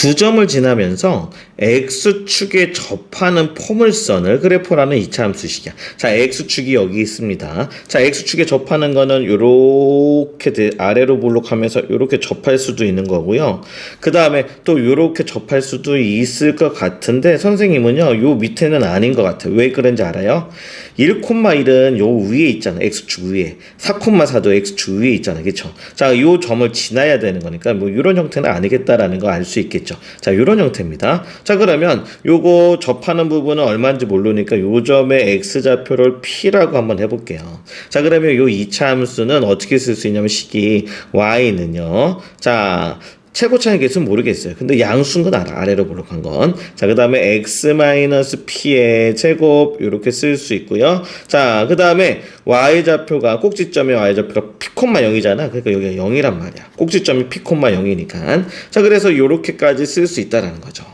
두 점을 지나면서 x축에 접하는 포물선을 그래프라는 2차 함수식이야. 자, x축이 여기 있습니다. 자, x축에 접하는 거는 요렇게 돼- 아래로 볼록하면서 요렇게 접할 수도 있는 거고요. 그 다음에 또 요렇게 접할 수도 있을 것 같은데 선생님은요, 요 밑에는 아닌 것 같아요. 왜 그런지 알아요? 1,1은 요 위에 있잖아. x축 위에. 4,4도 x축 위에 있잖아. 그쵸? 자, 요 점을 지나야 되는 거니까 뭐 요런 형태는 아니겠다라는 거 알 수 있겠죠. 자, 요런 형태입니다. 자, 그러면 요거 접하는 부분은 얼마인지 모르니까 요 점의 x좌표를 p라고 한번 해볼게요. 자, 그러면 요 2차 함수는 어떻게 쓸 수 있냐면 식이 y는요. 자, 최고차의 개수는 모르겠어요. 근데 양수인 건 알아. 아래로 볼록한 건. 자, 그 다음에 x-p의 제곱, 이렇게 쓸 수 있고요. 자, 그 다음에 y좌표가, 꼭지점의 y좌표가 p, 0이잖아. 그러니까 여기가 0이란 말이야. 꼭지점이 p, 0이니까. 자, 그래서 이렇게까지 쓸 수 있다라는 거죠.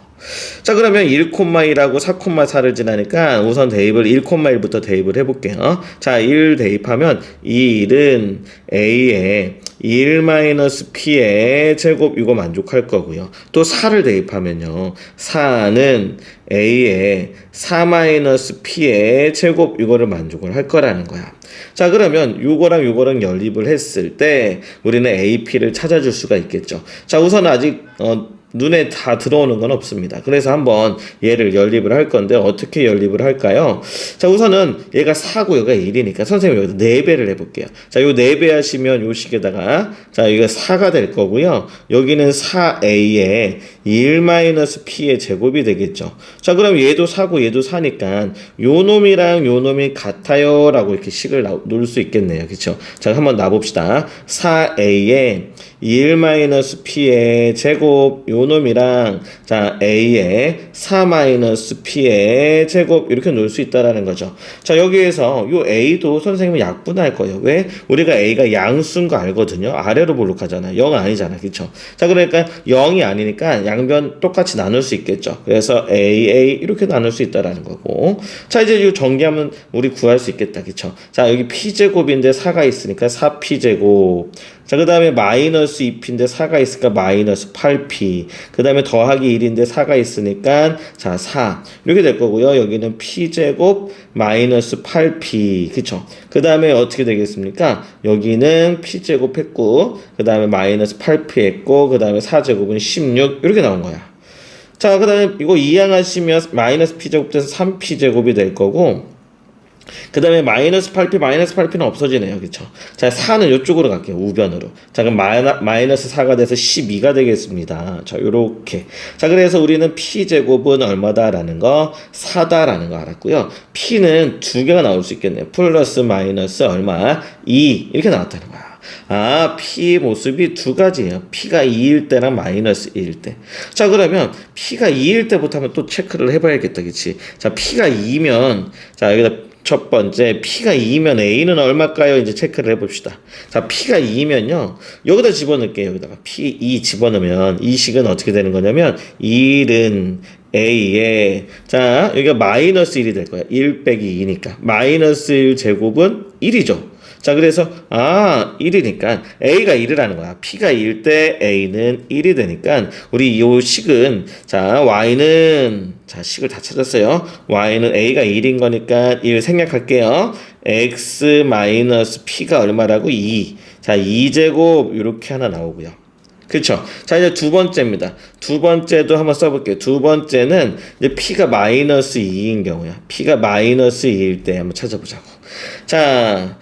자 그러면 1,2라고 4,4를 지나니까 우선 대입을 1,1부터 대입을 해볼게요. 자1 대입하면 이 1은 a에 1-p의 제곱 이거 만족할 거고요. 또 4를 대입하면요. 4는 a에 4-p의 제곱 이거를 만족을 할 거라는 거야. 자 그러면 요거랑 요거랑 연립을 했을 때 우리는 ap를 찾아줄 수가 있겠죠. 자 우선 아직 어 눈에 다 들어오는 건 없습니다. 그래서 한번 얘를 연립을 할 건데 어떻게 연립을 할까요? 자 우선은 얘가 4고 얘가 1이니까 선생님 여기서 4배를 해 볼게요. 자 요 4배 하시면 요 식에다가 자 이거 4가 될 거고요. 여기는 4a에 1-p의 제곱이 되겠죠. 자 그럼 얘도 4고 얘도 4니까 요 놈이랑 요 놈이 같아요 라고 이렇게 식을 나- 놓을 수 있겠네요. 그쵸? 자 한번 놔 봅시다. 4a에 1-p의 제곱 요 놈이랑 자 a에 4-p의 제곱 이렇게 놓을 수 있다라는 거죠. 자 여기에서 요 a도 선생님은 약분할 거예요. 왜? 우리가 a가 양수인 거 알거든요. 아래로 볼록하잖아요. 0 아니잖아. 그쵸? 자 그러니까 0이 아니니까 양변 똑같이 나눌 수 있겠죠. 그래서 aa 이렇게 나눌 수 있다라는 거고 자 이제 이 전개하면 우리 구할 수 있겠다. 그쵸? 자 여기 p제곱인데 4가 있으니까 4p제곱 자, 그 다음에 마이너스 2p인데 4가 있으니까 마이너스 8p. 그 다음에 더하기 1인데 4가 있으니까 자, 4. 이렇게 될 거고요. 여기는 p제곱 마이너스 8p. 그쵸? 그 다음에 어떻게 되겠습니까? 여기는 p제곱 했고, 그 다음에 마이너스 8p 했고, 그 다음에 4제곱은 16. 이렇게 나온 거야. 자, 그 다음에 이거 이항하시면 마이너스 p제곱 돼서 3p제곱이 될 거고, 그 다음에 마이너스 8p, 마이너스 8p는 없어지네요. 그쵸? 자, 4는 이쪽으로 갈게요. 우변으로. 자, 그럼 마이너, 마이너 스 4가 돼서 12가 되겠습니다. 자, 요렇게. 자, 그래서 우리는 p제곱은 얼마다라는 거, 4다라는 거 알았고요. p는 두 개가 나올 수 있겠네요. 플러스 마이너스 얼마? 2. 이렇게 나왔다는 거야. 아, P의 모습이 두 가지예요. P가 2일 때랑 마이너스 1일 때. 자, 그러면 P가 2일 때부터 한번 또 체크를 해봐야겠다, 그치? 자, P가 2면, 자, 여기다 첫 번째, P가 2면 A는 얼마일까요? 이제 체크를 해봅시다. 자, P가 2면요, 여기다 집어넣을게요, 여기다가. P2 집어넣으면, 이 식은 어떻게 되는 거냐면, 1은 A에, 자, 여기가 마이너스 1이 될 거야. 1 빼기 2니까. 마이너스 1 제곱은 1이죠. 자, 그래서, 아, 1이니까, A가 1이라는 거야. P가 1일 때 A는 1이 되니까, 우리 이 식은, 자, Y는, 자, 식을 다 찾았어요. Y는 A가 1인 거니까 1 생략할게요. X 마이너스 P가 얼마라고? 2. 자, 2제곱, 이렇게 하나 나오고요. 그렇죠. 자 이제 두 번째입니다. 두 번째도 한번 써볼게요. 두 번째는 이제 p가 마이너스 2인 경우야. p가 마이너스 2일 때 한번 찾아보자고. 자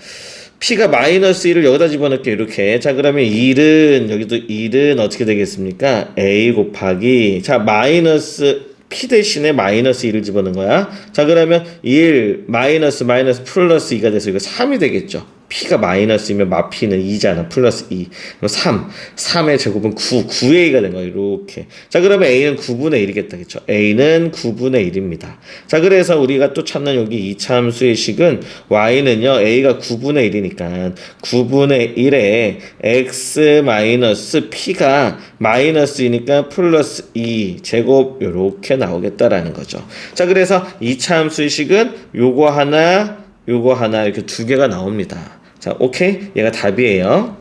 p가 마이너스 1을 여기다 집어넣을게요. 이렇게. 자 그러면 1은 여기도 1은 어떻게 되겠습니까? a 곱하기 자 마이너스 p 대신에 마이너스 2를 집어넣은 거야. 자 그러면 1 마이너스 마이너스 플러스 2가 돼서 이거 3이 되겠죠. P가 마이너스이면 마피는 2잖아. 플러스 2. 그럼 3. 3의 제곱은 9. 9a가 된 거야. 이렇게. 자, 그러면 a는 9분의 1이겠다. 그쵸? a는 9분의 1입니다. 자, 그래서 우리가 또 찾는 여기 2차 함수의 식은 y는요, a가 9분의 1이니까 9분의 1에 x 마이너스 p가 마이너스이니까 플러스 2 제곱 요렇게 나오겠다라는 거죠. 자, 그래서 2차 함수의 식은 요거 하나, 요거 하나 이렇게 두 개가 나옵니다. 자, 오케이? 얘가 답이에요.